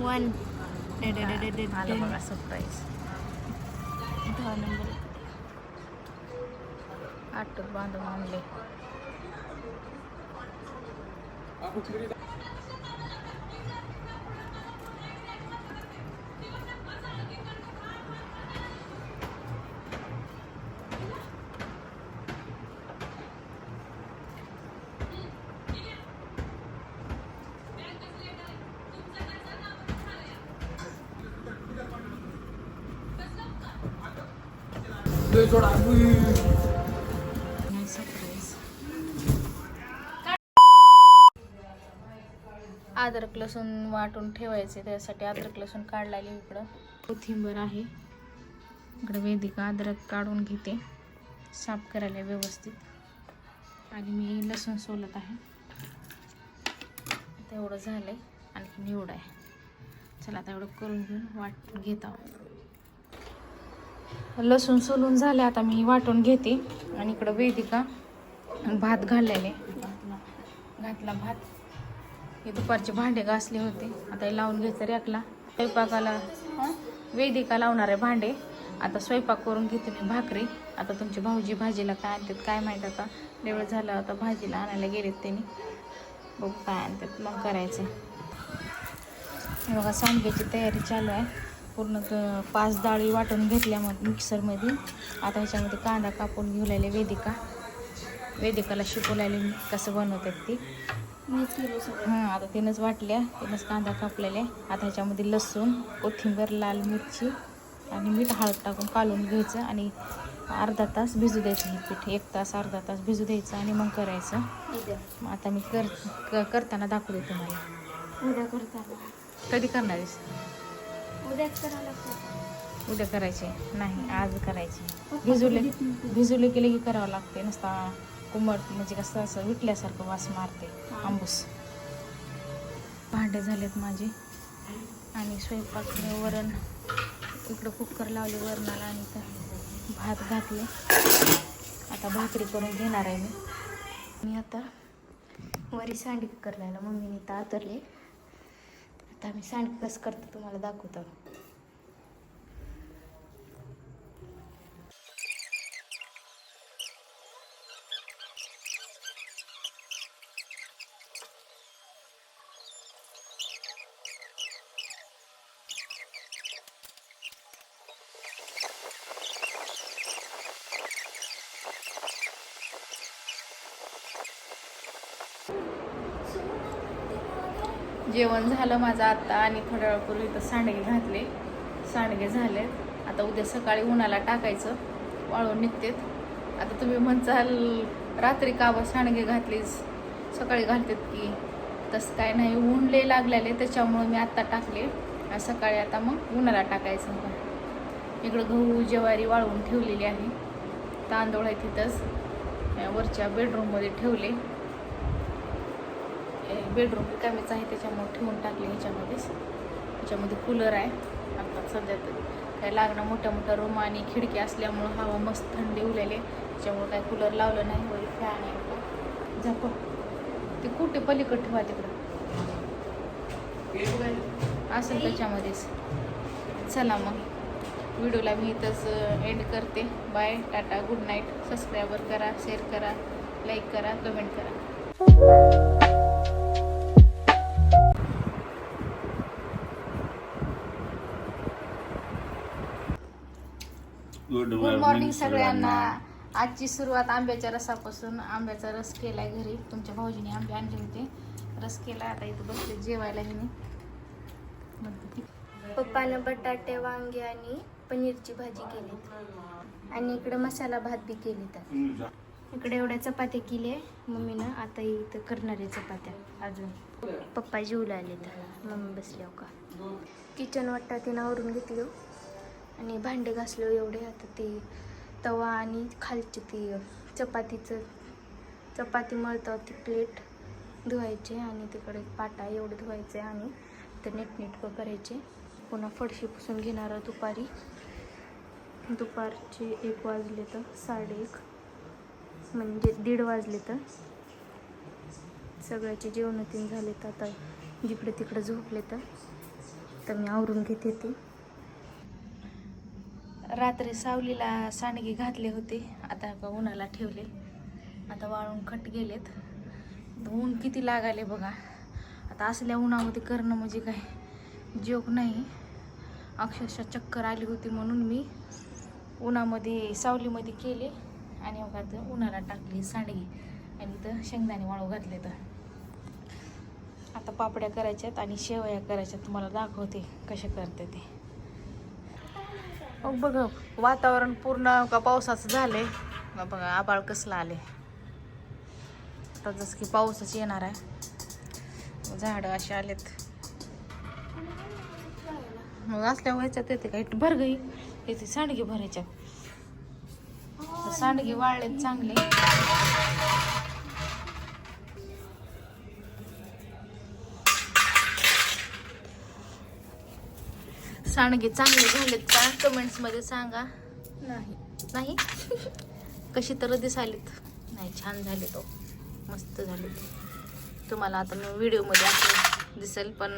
One surprise दहा number आठ बांधून आणले अद्रक लसूण वाटून ठेवायचे त्यासाठी अद्रक लसूण काढलेले इकडं. कोथिंबर आहे. इकडं वेदिका अद्रक काढून घेते. साफ करायला व्यवस्थित. आणि मी लसूण सोलत आहे. तेवढं झालं आहे आणखी निवडं आहे. चला आता एवढं करून घेऊन वाटून घेत आहोत. लसूण सोलून झाले आता मी वाटून घेते. आणि इकडं वेदिका भात घाललेले. घातला भात. हे दुपारचे भांडे घासले होते. आता हे लावून घ्यायचं रॅकला. स्वयंपाकाला वेदिका लावणार आहे भांडे. आता स्वयंपाक करून घेते मी भाकरी. आता तुमची भाऊजी भाजीला काय आणतात काय माहीत आता? वेळ झाला आता भाजीला आणायला गेलेत त्यांनी. बघू काय आणतात मग करायचं. बघा सांडग्याची तयारी चालू आहे. पूर्ण पाच डाळी वाटून घेतल्या मग मिक्सरमध्ये. आता ह्याच्यामध्ये कांदा कापून घेऊ लागले वेदिका. वेदिकाला शिकवलेले मी कसं बनवतात ती. हां आता तिनंच वाटल्या तिनंच कांदा कापलेले. आता ह्याच्यामध्ये लसूण कोथिंबीर लाल मिरची आणि मीठ हळद टाकून कालून घ्यायचं आणि अर्धा तास भिजू द्यायचं हे पीठ. एक तास अर्धा तास भिजू द्यायचं आणि मग करायचं. आता मी कर करताना दाखवते तुम्हाला. उद्या करताना. कधी करणार आहेस? उद्याच करावं लागतं. उद्या करायचे? नाही आज करायचे. भिजवले भिजवले केले की करावं लागते. नुसता कुमट म्हणजे कसं असं विटल्यासारखं वास मारते. आंबूस. भांडे झालेत माझे. आणि स्वयंपाक वरण. इकडं कुकर लावले वरणाला आणि इथं भात घातले. आता भाकरी करून घेणार आहे मी. मी आता वरी सांडगे करायला मम्मीने तर आतरले. आता मी सँड कसं करतो तुम्हाला दाखवतो. जेवण झालं माझं आत्ता आणि थोड्या वेळापूर्वी इथं सांडगे घातले. सांडगे झाले आता उद्या सकाळी उन्हाला टाकायचं. वाळून निघतेत. आता तुम्ही म्हणचाल रात्री का बा सांडगे घातलीस? सकाळी घालतेत की. तसं काय नाही. ऊन लय लागलेले त्याच्यामुळे मी आत्ता टाकले. सकाळी आता मग उन्हाला टाकायचं मग. इकडं गहू ज्वारी वाळवून ठेवलेली आहे. तांदूळ आहे तिथंच. वरच्या बेडरूममध्ये ठेवले. बेडरूम कमीच आहे त्याच्यामुळे ठेवून टाकले ह्याच्यामध्येच ह्याच्यामध्ये कूलर आहे. आता सध्या तर काय लागणं मोठ्या मोठ्या रूम आणि खिडकी असल्यामुळं हवा मस्त थंडी उलेले त्याच्यामुळं काय कूलर लावलं नाही वरी फॅन आहे झाप ते कुठे पलीकडे ठेवा तिकडं. असेल त्याच्यामध्येच. चला मग. व्हिडिओला मी इथंच एंड करते. Bye tata good night subscriber करा शेअर करा लाईक करा कमेंट करा. गुड मॉर्निंग सगळ्यांना. आजची सुरुवात आंब्याच्या रसापासून. आंब्याचा रस केलाय घरी. तुमच्या भाऊजीने आंबे आणले होते. रस केला आता इथं बसले जेवायला हिने. पप्पानं बटाटे वांगे आणि पनीरची भाजी केली आणि इकडे मसाला भात बी केली तर इकडे एवढ्या चपात्या केल्या. मम्मीनं आता इथं करणार आहे चपात्या. अजून पप्पा जीवला आले तर मम्मी बसल्या हो का? किचन वाटतं तिनं आवरून घेतलं आणि भांडे घासलो एवढे आता ते तवा आणि खालची ती चपातीचं चपाती मळतं ती प्लेट धुवायचे आणि तिकडे पाटा एवढे धुवायचे आणि ते नीटनेटकं करायचे. पुन्हा फडशी पुसून घेणार दुपारी. दुपारचे एक वाजले तर साडे एक म्हणजे दीड वाजले तर. सगळ्याचे जेवण तीन झाले तर आता. जिकडे तिकडे झोपले तर. तर मी आवरून घेते ते. रात्री सावलीला सांडगे घातले होते. आता का उन्हाला ठेवले. आता वाळून खट गेलेत. ऊन किती लागाले बघा. आता असल्या उन्हामध्ये करणं म्हणजे काय? जोक नाही. अक्षरशः चक्कर आली होती म्हणून मी उन्हामध्ये सावलीमध्ये केले. आणि मग आता उन्हाला टाकली सांडगे. आणि इथं शेंगदाणे वाळू घातले तर आता पापड्या करायच्यात आणि शेवया करायच्यात. तुम्हाला दाखवते कसे करते ते. मग बघ वातावरण पूर्ण का पावसाचं झालंय. बघा आबाळ कसलं आले आता जसं की पाऊसच येणार आहे. झाडं असे आलेत. मग असल्या व्हायच्यात येते काही भर गई येते सांडगे भरायच्यात. सांडगे वाळलेत चांगले. सांडगे चांगले झालेत का? कमेंट्समध्ये सांगा. नाही. नाही? कशी तर दिसालेत नाही छान झाले तो मस्त झाले तुम्हाला आता मी व्हिडिओमध्ये असं दिसेल पण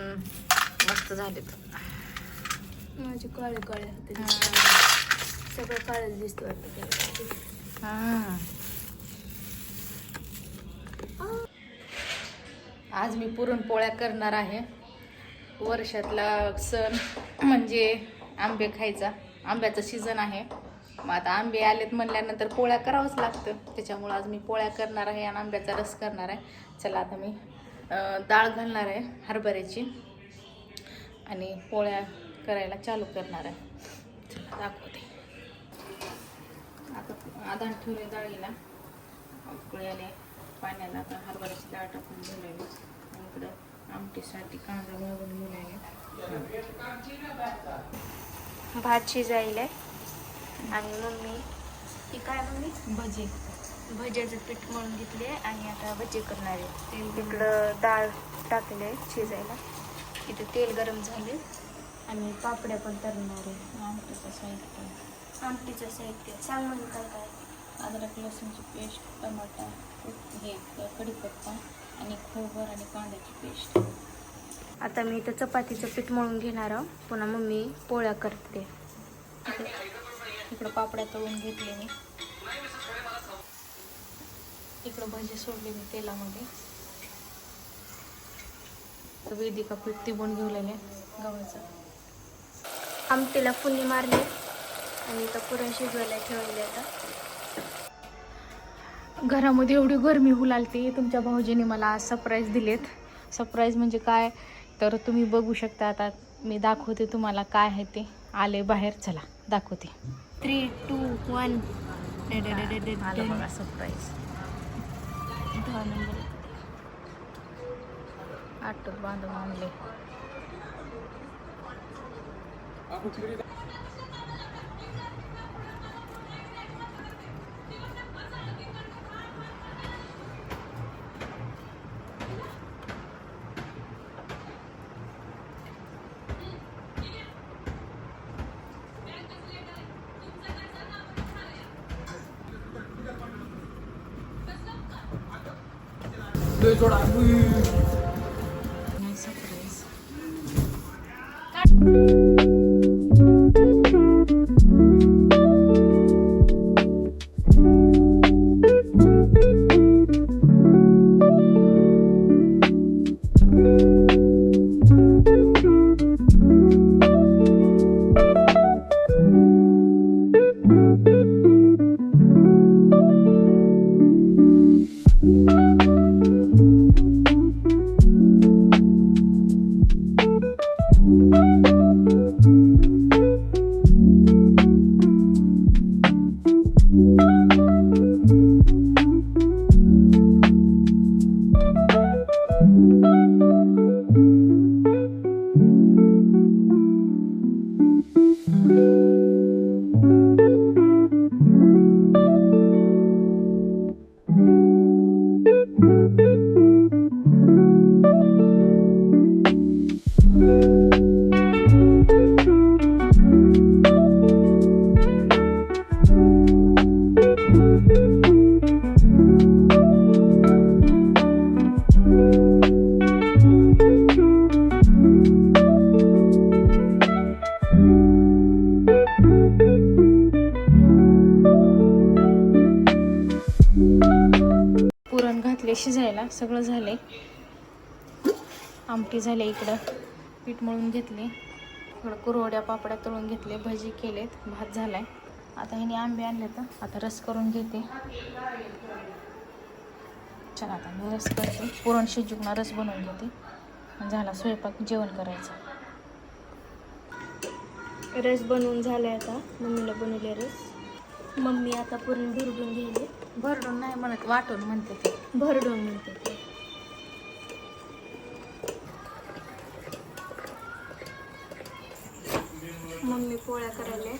मस्त झालेत. माझे काळे काळे होते. हां. सगळं काळच दिसतं हां. आज मी पुरणपोळ्या करणार आहे. वर्षातला सण म्हणजे आंबे खायचा. आंब्याचं सीझन आहे. मग आता आंबे आलेत म्हणल्यानंतर पोळ्या करावंच लागतं. त्याच्यामुळं आज मी पोळ्या करणार आहे आणि आंब्याचा रस करणार आहे. चला आता मी डाळ घालणार आहे हरभऱ्याची. आणि पोळ्या करायला चालू करणार आहे. चला दाखवते. आता आधार ठेवले डाळीला. उकळी आले पाण्याला आता हरभऱ्याची डाळ टाकून घेऊन इकडं आमटीसाठी कांदा भाजून आले भात शिजायला आणि मम्मी ती काय मम्मी? भजी. भज्याचं पीठ मळून घेतले आणि आता भजी करणार आहे. इकडं डाळ टाकले शिजायला. इथे तेल गरम झाले आणि पापड्या पण तरणार आहे. आमटीचं साहित्य. आमटीचं साहित्य. सांग म्हणजे काय काय? अद्रक लसूणची पेस्ट टमाटा हे कढीपत्ता आणि खोबर आणि कांद्याची पेस्ट. आता मी इथं चपातीचं पीठ मळून घेणार आहोत पुन्हा मम्मी पोळ्या करते. इकडं पापड्या तळून घेतले मी. इकडं भजी सोडले मी तेलामध्ये. तर वेदिका पीठ तिबून घेऊलेले गव्हाचं. आमटीला फुली मारली. आणि इथं पुरण शिजवायला ठेवले आता. घरामध्ये एवढी गरमी होऊ लागते. तुमच्या भाऊजीने मला सरप्राईज दिलेत. सरप्राईज म्हणजे काय? तर तुम्ही बघू शकता आता. मी दाखवते तुम्हाला काय आहे ते. आले बाहेर. चला दाखवते. थ्री टू वन बघा सरप्राईज दहा नंबर. आटो बांधून आणले. सरप्राईज घातले शिजायला सगळं झालंय आमटी झाले इकडं. पीठ मळून घेतले. इकडं कुरवड्या पापड्या तळून घेतले. भजी केलेत. भात झालाय. आता ह्याने आंबे आणले तर आता रस करून घेते. चल आता मी रस करते. पुरण शिजून रस बनवून घेते. झाला स्वयंपाक जेवण करायचं. रस बनवून झालाय आता. मम्मीला बनवले रस. मम्मी आता पुरण भरडून गेले भरडून नाही म्हणत वाटून म्हणते ते. भरडून म्हणते ते. मम्मी पोळ्या करायला.